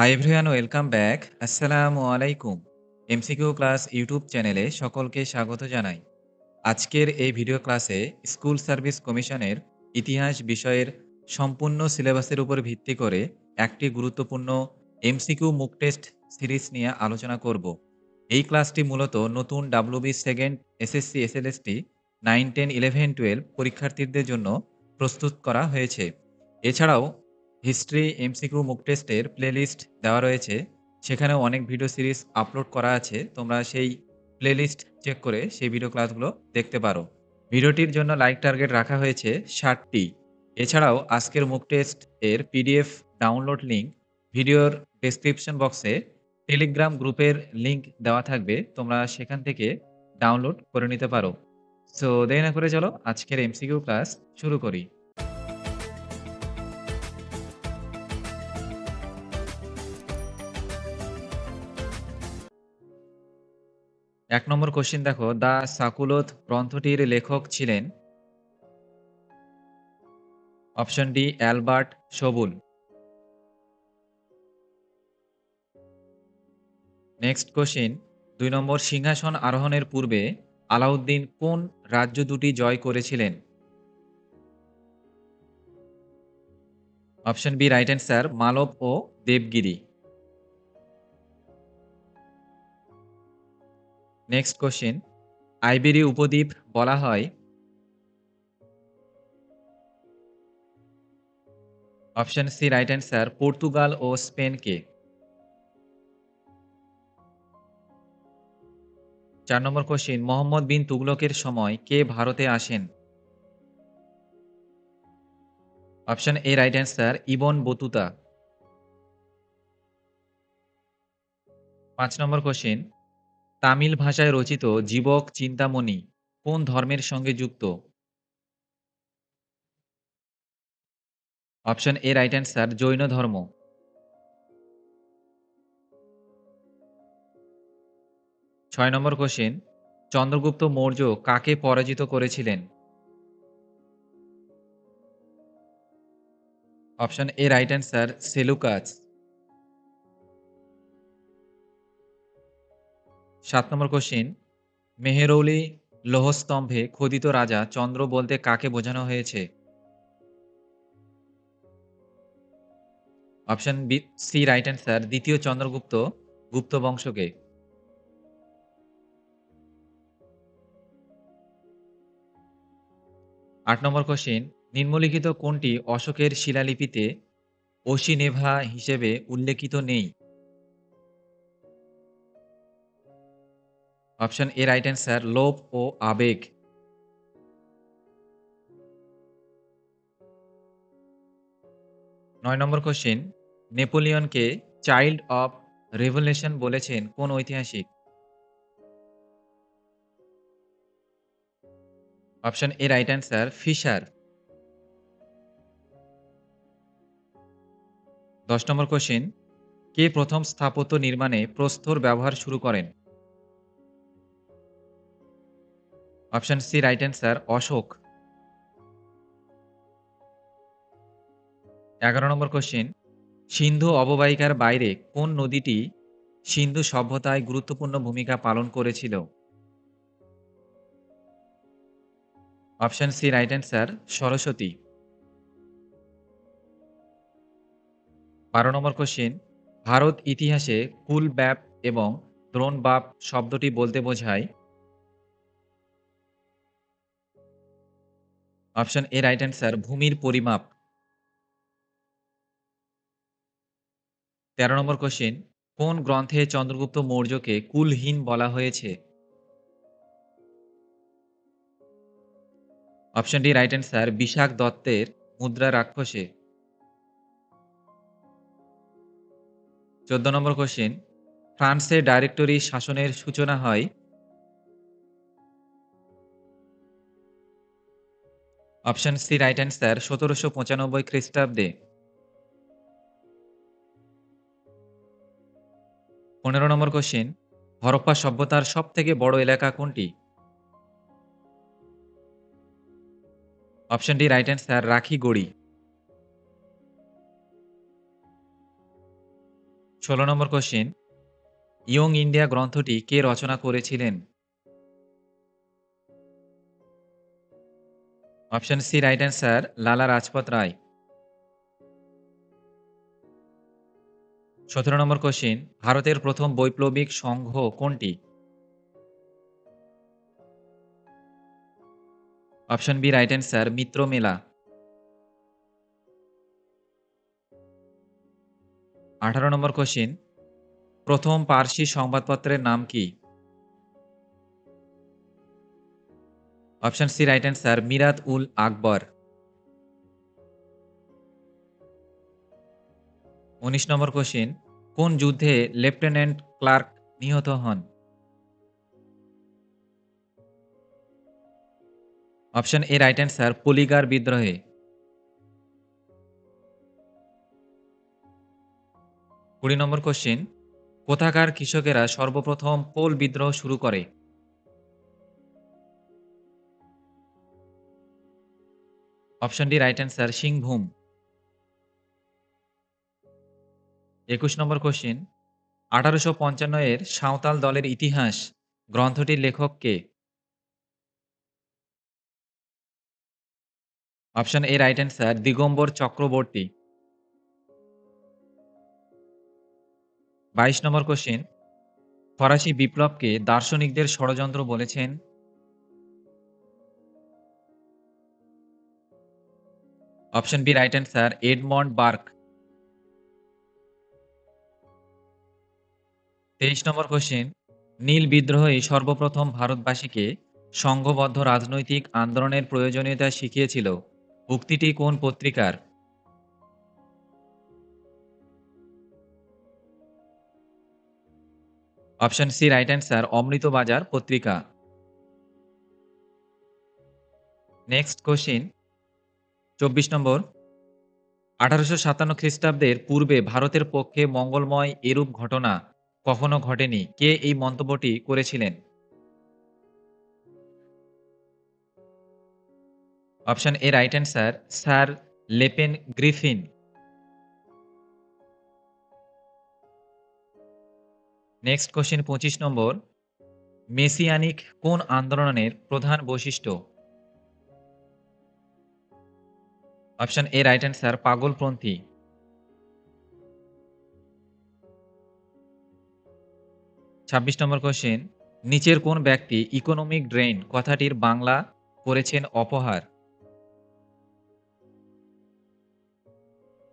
Hi everyone welcome back আসসালামু আলাইকুম MCQ class YouTube চ্যানেলে সকলকে স্বাগত জানাই। আজকের এই ভিডিও ক্লাসে স্কুল সার্ভিস কমিশনের ইতিহাস বিষয়ের সম্পূর্ণ সিলেবাসের উপর ভিত্তি করে একটি গুরুত্বপূর্ণ এমসিকিউ মুক টেস্ট সিরিজ নিয়ে আলোচনা করব। এই ক্লাসটি মূলত নতুন WB second SSC SLST nine ten eleven twelve পরীক্ষার্থীদের জন্য প্রস্তুত করা হয়েছে। এছাড়াও হিস্ট্রি এমসিকিউ মুক টেস্টের প্লেলিস্ট দেওয়া রয়েছে। সেখানেও অনেক ভিডিও সিরিজ আপলোড করা আছে। তোমরা সেই প্লেলিস্ট চেক করে সেই ভিডিও ক্লাসগুলো দেখতে পারো। ভিডিওটির জন্য লাইক টার্গেট রাখা হয়েছে ষাটটি। এছাড়াও আজকের মুক টেস্ট এর পিডিএফ ডাউনলোড লিঙ্ক ভিডিওর ডেসক্রিপশন বক্সে টেলিগ্রাম গ্রুপের লিঙ্ক দেওয়া থাকবে। তোমরা সেখান থেকে ডাউনলোড করে নিতে পারো। সো দেরি না করে চলো আজকের এমসিকিউ ক্লাস শুরু করি। এক নম্বর কোশ্চিন দেখো দ্য সাকুলত গ্রন্থটির লেখক ছিলেন? Option D Albert Soboul. Next question দুই নম্বর, সিংহাসন আরোহণের পূর্বে আলাউদ্দিন কোন রাজ্য দুটি জয় করেছিলেন? Option B right answer Malwa ও দেবগিরি। নেক্সট কোশ্চেন আইবেরি উপদ্বীপ বলা হয়। Option C right answer Portugal ও স্পেনকে চার নম্বর কোশ্চিন মোহাম্মদ বিন তুগলকের সময় কে ভারতে আসেন? Option A right answer Ibn Battuta. পাঁচ নম্বর কোশ্চিন তামিল ভাষায় রচিত জীবক চিন্তামণি কোন ধর্মের সঙ্গে যুক্ত? Option A right answer, Jain ধর্ম। ছয় নম্বর কোশ্চেন, চন্দ্রগুপ্ত মৌর্য কাকে পরাজিত করেছিলেন? Option A right answer, Seleucus. সাত নম্বর কোশ্চিন মেহেরৌলি লোহস্তম্ভে খোদিত রাজা চন্দ্র বলতে কাকে বোঝানো হয়েছে? Option B C right answer দ্বিতীয় চন্দ্রগুপ্ত গুপ্ত বংশকে। আট নম্বর কোশ্চিন নিম্নলিখিত কোনটি অশোকের শিলালিপিতে অশিনেভা হিসেবে উল্লেখিত নেই? অপশন এ রাইট অ্যান্সার, লোভ ও আবেগ। নয় নম্বর কোশ্চিন, নেপোলিয়নকে চাইল্ড অফ রেভলিউশন বলেছেন কোন ঐতিহাসিক? Option A right answer, Fisher. দশ নম্বর কোশ্চিন, কে প্রথম স্থাপত্য নির্মাণে প্রস্তর ব্যবহার শুরু করেন? Option C right answer Ashoka. এগারো নম্বর কোশ্চেন সিন্ধু অববাহিকার বাইরে কোন নদীটি সিন্ধু সভ্যতায় গুরুত্বপূর্ণ ভূমিকা পালন করেছিল? Option C right answer Saraswati. বারো নম্বর কোশ্চেন ভারত ইতিহাসে কুল ব্যাপ এবং দ্রোণ বাপ শব্দটি বলতে বোঝায় অপশন এ রাইট অ্যান্সার ভূমির পরিমাপ। তেরো নম্বর কোশ্চেন কোন গ্রন্থে চন্দ্রগুপ্ত মৌর্যকে কুলহীন বলা হয়েছে? Option D right answer Vishakha দত্তের মুদ্রা রাক্ষসে। চোদ্দ নম্বর কোশ্চেন ফ্রান্সে ডাইরেক্টরি শাসনের সূচনা হয় অপশন সি রাইট অ্যান্সার সতেরোশো পঁচানব্বই খ্রিস্টাব্দে। পনেরো নম্বর কোশ্চিন হরপ্পা সভ্যতার সব থেকে বড় এলাকা কোনটি? অপশন ডি রাইট অ্যান্সার রাখি গড়ি ষোলো নম্বর কোশ্চিন ইয়ং ইন্ডিয়া গ্রন্থটি কে রচনা করেছিলেন? অপশন সি রাইট অ্যান্সার লালা রাজপথ রায় সতেরো নম্বর কোশ্চিন ভারতের প্রথম বৈপ্লবিক সংঘ কোনটি? Option B right answer Mitra Mela. আঠারো নম্বর কোশ্চিন প্রথম পার্সি সংবাদপত্রের নাম কি? Option C right answer Mirat ul Akbar. উনিশ নম্বর কোশ্চিন কোন যুদ্ধে লেফটেন্যান্ট ক্লার্ক নিহত হন? Option A right answer Poligar বিদ্রোহে। কুড়ি নম্বর কোশ্চিন কোথাকার কৃষকেরা সর্বপ্রথম কোল বিদ্রোহ শুরু করে? Option D right answer Singhbhum একুশ নম্বর কোশ্চিন আঠারোশো পঞ্চান্ন এর সাঁওতাল দলের ইতিহাস, গ্রন্থটির লেখক কে? Option A right answer Digambar Chakraborty. বাইশ নম্বর কোশ্চিন ফরাসি বিপ্লবকে দার্শনিকদের ষড়যন্ত্র বলেছেন option B right answer Edmund Burke তেইশ নম্বর কোশ্চিন নীল বিদ্রোহই সর্বপ্রথম ভারতবাসীকে সংঘবদ্ধ রাজনৈতিক আন্দোলনের প্রয়োজনীয়তা শিখিয়েছিল। উক্তিটি কোন পত্রিকার? Option C right answer Amrita Bazar Patrika. Next question চব্বিশ নম্বর। আঠারোশো সাতান্ন খ্রিস্টাব্দের পূর্বে ভারতের পক্ষে মঙ্গলময় এরূপ ঘটনা কখনো ঘটেনি। কে এই মন্তব্যটি করেছিলেন? Option A right answer, sir Lepel Griffin. Next question পঁচিশ নম্বর, মেসিয়ানিক কোন আন্দোলনের প্রধান বৈশিষ্ট্য? Option A right answer Pagalpanthi ছাব্বিশ নম্বর কোশ্চেন নিচের কোন ব্যক্তি ইকোনমিক ড্রেন কথাটির বাংলা করেছেন অপহার?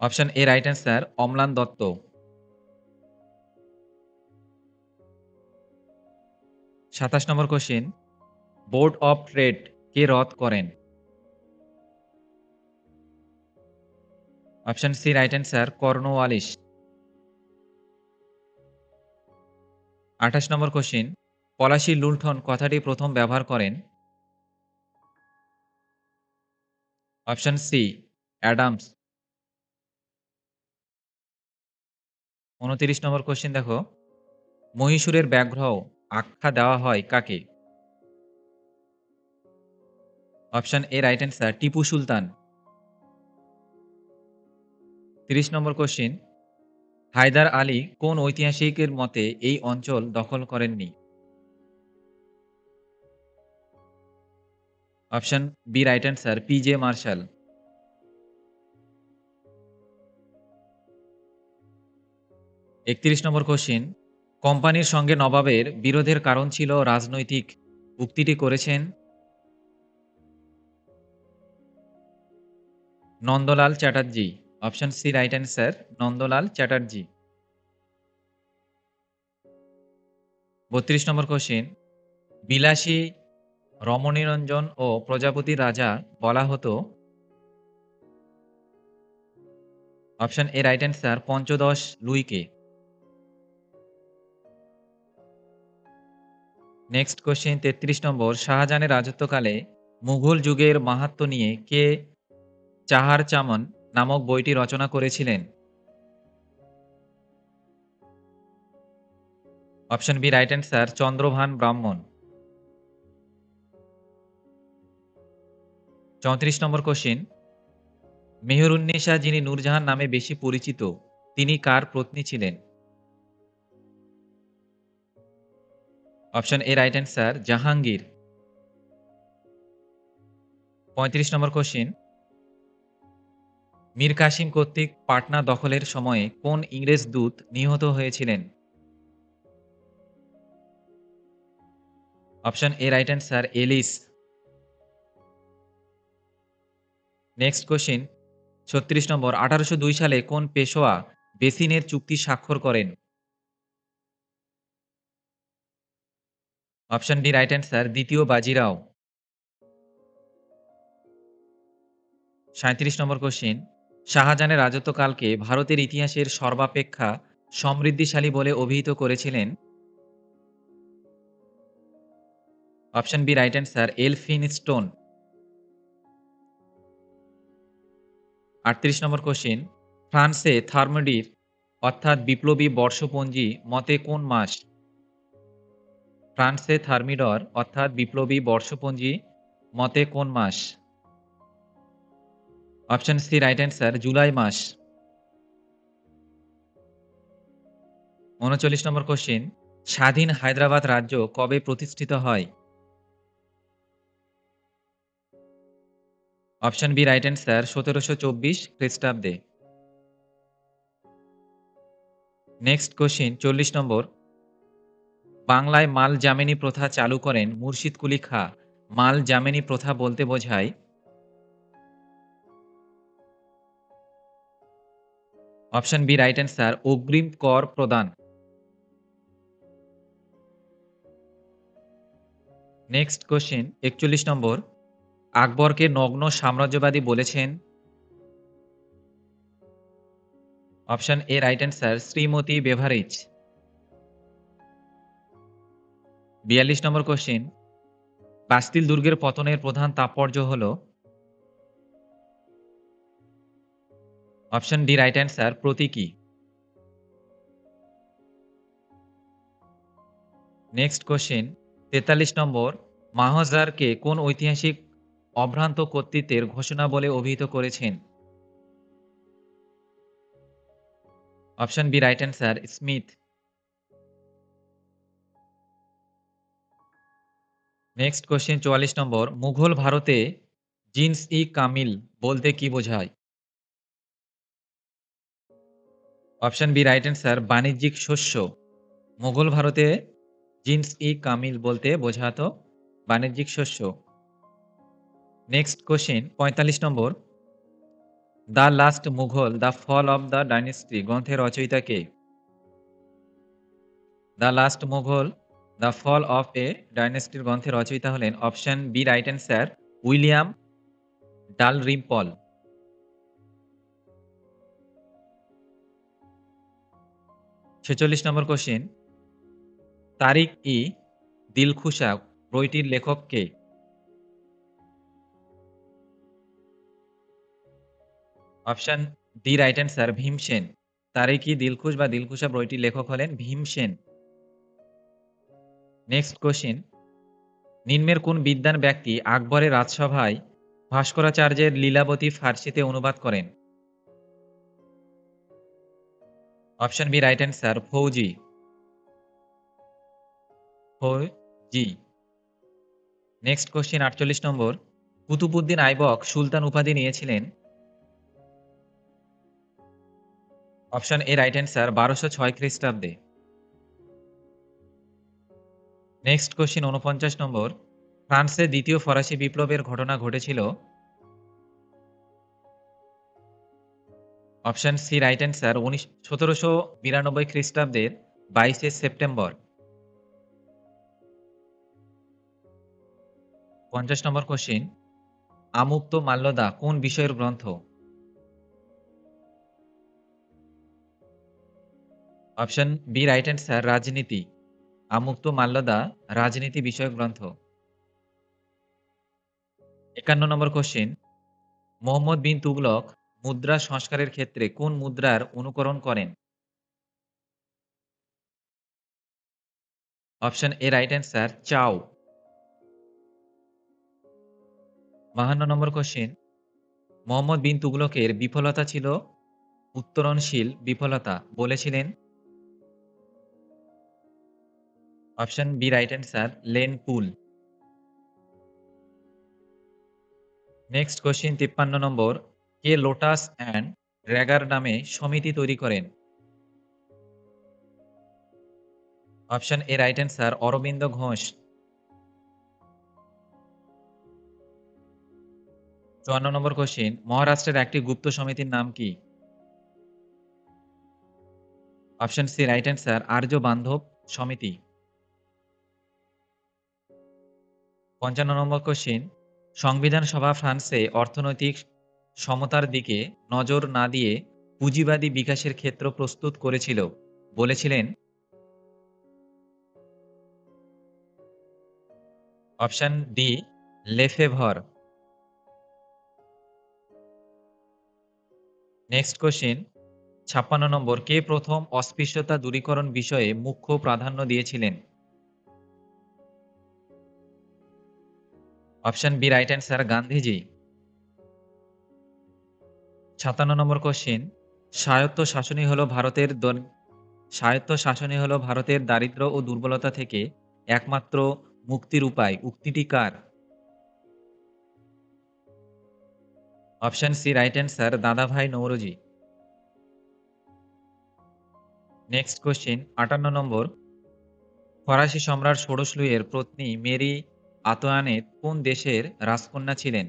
Option A right answer Amlan Dutta. সাতাশ number question board of trade কে রদ করেন? Option C right answer Cornwallis আঠাশ নম্বর কোশ্চিন পলাশি লুণ্ঠন কথাটি প্রথম ব্যবহার করেন। অপশন সি অ্যাডামস উনতিরিশ নম্বর কোশ্চিন দেখো, মহীশূরের ব্যাঘ্র আখ্যা দেওয়া হয় কাকে? Option A right answer Tipu Sultan. তিরিশ নম্বর কোশ্চিন হায়দার আলী কোন ঐতিহাসিকের মতে এই অঞ্চল দখল করেননি? Option B right answer P J Marshall একত্রিশ নম্বর কোশ্চিন কোম্পানির সঙ্গে নবাবের বিরোধের কারণ ছিল রাজনৈতিক উক্তিটি করেছেন Nandalal Chatterjee. Option C, right answer, Nandalal Chatterjee. বত্রিশ নম্বর কোশ্চিন, বিলাসী রমণীরঞ্জন ও প্রজাপতি রাজা বলা হতো। অপশন এ, রাইট অ্যান্সার, পঞ্চদশ লুইকে। নেক্সট কোশ্চেন, তেত্রিশ নম্বর, শাহজাহানের রাজত্বকালে মুঘল যুগের মাহাত্ম নিয়ে কে চাহার চামন নামক বইটি রচনা করেছিলেন। Option B, right answer, Chandrabhan Brahman. চৌত্রিশ নম্বর কোশ্চিন। মেহরুন্নেশা যিনি নূরজাহান নামে বেশি পরিচিত, তিনি কার পত্নী ছিলেন? Option A, right answer, Jahangir. পঁয়ত্রিশ নম্বর কোশ্চিন। মীর কাসিম কর্তৃক পাটনা দখলের সময়ে কোন ইংরেজ দূত নিহত হয়েছিলেন? Option A, right answer Ellis next question, ছত্রিশ নম্বর, আঠারোশো দুই সালে কোন পেশোয়া বেসিনের চুক্তি স্বাক্ষর করেন? অপশন ডি, রাইট অ্যান্সার, দ্বিতীয় বাজিরাও। সাঁত্রিশ নম্বর কোশ্চিন শাহজাহানের রাজত্বকালকে ভারতের ইতিহাসের সর্বাপেক্ষা সমৃদ্ধিশালী বলে অভিহিত করেছিলেন option B, right answer Elphinstone আটত্রিশ নম্বর কোশ্চিন, ফ্রান্সে থার্মোডির, অর্থাৎ বিপ্লবী বর্ষপঞ্জি, মতে কোন মাস? ফ্রান্সে থার্মিডর, অর্থাৎ বিপ্লবী বর্ষপঞ্জি, মতে কোন মাস? Option C right answer July মাস। উনচল্লিশ নম্বর কোশ্চিন স্বাধীন হায়দ্রাবাদ রাজ্য কবে প্রতিষ্ঠিত হয়? অপশন বি রাইট অ্যান্সার সতেরোশো চব্বিশ খ্রিস্টাব্দে। নেক্সট কোশ্চিন চল্লিশ নম্বর, বাংলায় মাল জামিনী প্রথা চালু করেন মুর্শিদ কুলি খা। মাল জামিনী প্রথা বলতে বোঝায় অপশন বি রাইট অ্যান্সার অগ্রিম কর প্রদান। নেক্সট কোশ্চেন একচল্লিশ নম্বর। আকবরকে নগ্ন সাম্রাজ্যবাদী বলেছেন। Option A right answer Shrimati Beveridge. বিয়াল্লিশ নম্বর কোশ্চেন বাস্তিল দুর্গের পতনের প্রধান তাৎপর্য হল অপশন ডি রাইট অ্যান্সার প্রতীকী নেক্সট কোশ্চিন তেতাল্লিশ নম্বর, মাহজারকে কোন ঐতিহাসিক অভ্রান্ত কর্তৃত্বের ঘোষণা বলে অভিহিত করেছেন? Option B right answer Smith next question চুয়াল্লিশ নম্বর, মুঘল ভারতে জিন্স ই কামিল বলতে কি বোঝায়? অপশন বি রাইট অ্যান্সার বাণিজ্যিক শস্য। মুঘল ভারতে জিন্স ই কামিল বলতে বোঝাতো বাণিজ্যিক শস্য। নেক্সট কোশ্চেন পঁয়তাল্লিশ number. The last Mughal the fall of the dynasty গ্রন্থের রচয়িতা কে? The last Mughal the fall of a ডাইনেস্টির গ্রন্থের রচয়িতা হলেন option B right answer William Dalrymple ছেচল্লিশ নম্বর কোশ্চেন তারিক ই দিলখুশা বইটির লেখক কে? Option D right answer Bhimsen Tarikh i Dilkush বা দিলখুশা বইটির লেখক হলেন ভীম সেন। নেক্সট কোশ্চিন নিম্নের কোন বিদ্বান ব্যক্তি আকবরের রাজসভায় ভাস্করাচার্যের লীলাবতী ফার্সিতে অনুবাদ করেন? Option B right answer Faizi Faizi next question আটচল্লিশ নম্বর। কুতুবুদ্দিন আইবক সুলতান উপাধি নিয়েছিলেন। অপশন এ রাইট অ্যান্সার বারোশো ছয় খ্রিস্টাব্দে। নেক্সট কোশ্চিন উনপঞ্চাশ নম্বর। ফ্রান্সে দ্বিতীয় ফরাসি বিপ্লবের ঘটনা ঘটেছিল। অপশন সি রাইট অ্যান্সার উনিশ সতেরোশো বিরানব্বই খ্রিস্টাব্দের বাইশে সেপ্টেম্বর। পঞ্চাশ নম্বর কোশ্চিন, আমুক্ত মাল্যদা কোন বিষয়ের গ্রন্থ? অপশন বি রাইট অ্যান্সার, রাজনীতি। আমুক্ত মাল্যদা রাজনীতি বিষয়ক গ্রন্থ। একান্ন নম্বর কোশ্চিন, মোহাম্মদ বিন তুগলক মুদ্রা সংস্কারের ক্ষেত্রে কোন মুদ্রার অনুকরণ করেন? অপশন এ রাইট অ্যান্সার চাও। বাহান্ন নম্বর কোশ্চিন মোহাম্মদ বিন তুগলকের বিফলতা ছিল উত্তরণশীল বিফলতা, বলেছিলেন। Option B right answer Lane Poole. Next question ৫৩ number K lotus and dagger নামে সমিতি তৈরি করেন? Option A right answer Aurobindo Ghosh. ৫৪ number question মহারাষ্ট্রের একটি গুপ্ত সমিতির নাম কি? Option C right answer Arya Bandhab Samiti. ৫৫ নম্বর কোশ্চিন সংবিধান সভা ফ্রান্সে অর্থনৈতিক সমতার দিকে নজর না দিয়ে পুঁজিবাদী বিকাশের ক্ষেত্র প্রস্তুত করেছিল বলেছিলেন? Option D, Lefebvre. Next question ৫৬ number, কে প্রথম অস্পৃশ্যতা দূরীকরণ বিষয়ে মুখ্য প্রাধান্য দিয়েছিলেন? Option B, right answer, Gandhiji. ৫৭ number question স্বায়ত্ত শাসনই হলো ভারতের দন স্বায়ত্তশাসনই হলো ভারতের দারিদ্র্য ও দুর্বলতা থেকে একমাত্র মুক্তির উপায় উক্তিটি কার? Option C right answer Dadabhai Naoroji next question ৫৮ নম্বর, ফরাসি সম্রাট ষোড়শ লুইয়ের পত্নী মেরি আন্তোয়ানেট কোন দেশের রাজকন্যা ছিলেন?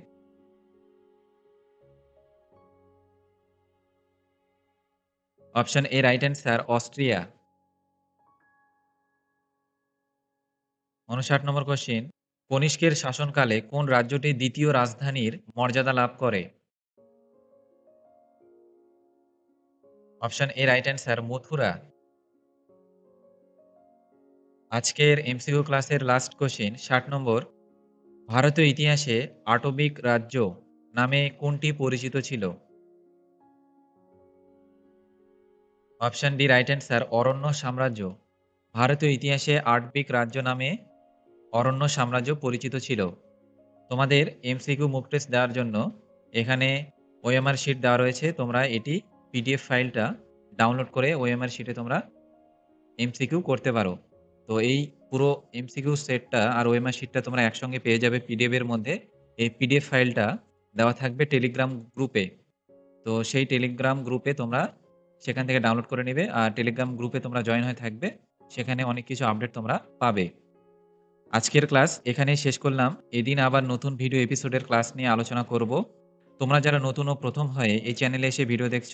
Option A right answer Austria. ৫৯ number question কনিষ্কের শাসনকালে কোন রাজ্যটি দ্বিতীয় রাজধানীর মর্যাদা লাভ করে? Option A right answer Mathura. আজকের এমসিকিউ ক্লাসের লাস্ট কোয়েশ্চেন ৬০ নম্বর ভারতীয় ইতিহাসে আটবিক রাজ্য নামে কোনটি পরিচিত ছিল? অপশন ডি রাইট অ্যান্সার অরণ্য সাম্রাজ্য। ভারতীয় ইতিহাসে আটবিক রাজ্য নামে অরণ্য সাম্রাজ্য পরিচিত ছিল। তোমাদের এমসিকিউ মুক টেস্ট দেওয়ার জন্য এখানে ওএমআর শিট দেওয়া রয়েছে। তোমরা এটি পিডিএফ ফাইলটা ডাউনলোড করে ওএমআর শিটে তোমরা এমসিকিউ করতে পারো। তো এই পুরো এমসিকিউ সেটটা আর ওএমআর শিটটা তোমরা একসঙ্গে পেয়ে যাবে পিডিএফ এর মধ্যে। এই পিডিএফ ফাইলটা দেওয়া থাকবে টেলিগ্রাম গ্রুপে। তো সেই টেলিগ্রাম গ্রুপে তোমরা সেখান থেকে ডাউনলোড করে নিবে। আর টেলিগ্রাম গ্রুপে তোমরা জয়েন হয়ে থাকবে। সেখানে অনেক কিছু আপডেট তোমরা পাবে। আজকের ক্লাস এখানেই শেষ করলাম। এদিন আবার নতুন ভিডিও এপিসোডের ক্লাস নিয়ে আলোচনা করব। তোমরা যারা নতুন ও প্রথম হয়ে এই চ্যানেলে এসে ভিডিও দেখছ,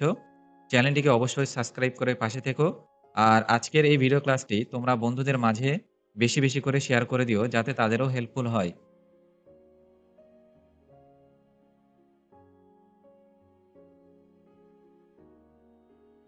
চ্যানেলটিকে অবশ্যই সাবস্ক্রাইব করে পাশে থেকো। আর আজকের এই ভিডিও ক্লাসটি তোমরা বন্ধুদের মাঝে বেশি, বেশি করে শেয়ার করে দিও যাতে তাদেরও হেল্পফুল হয়।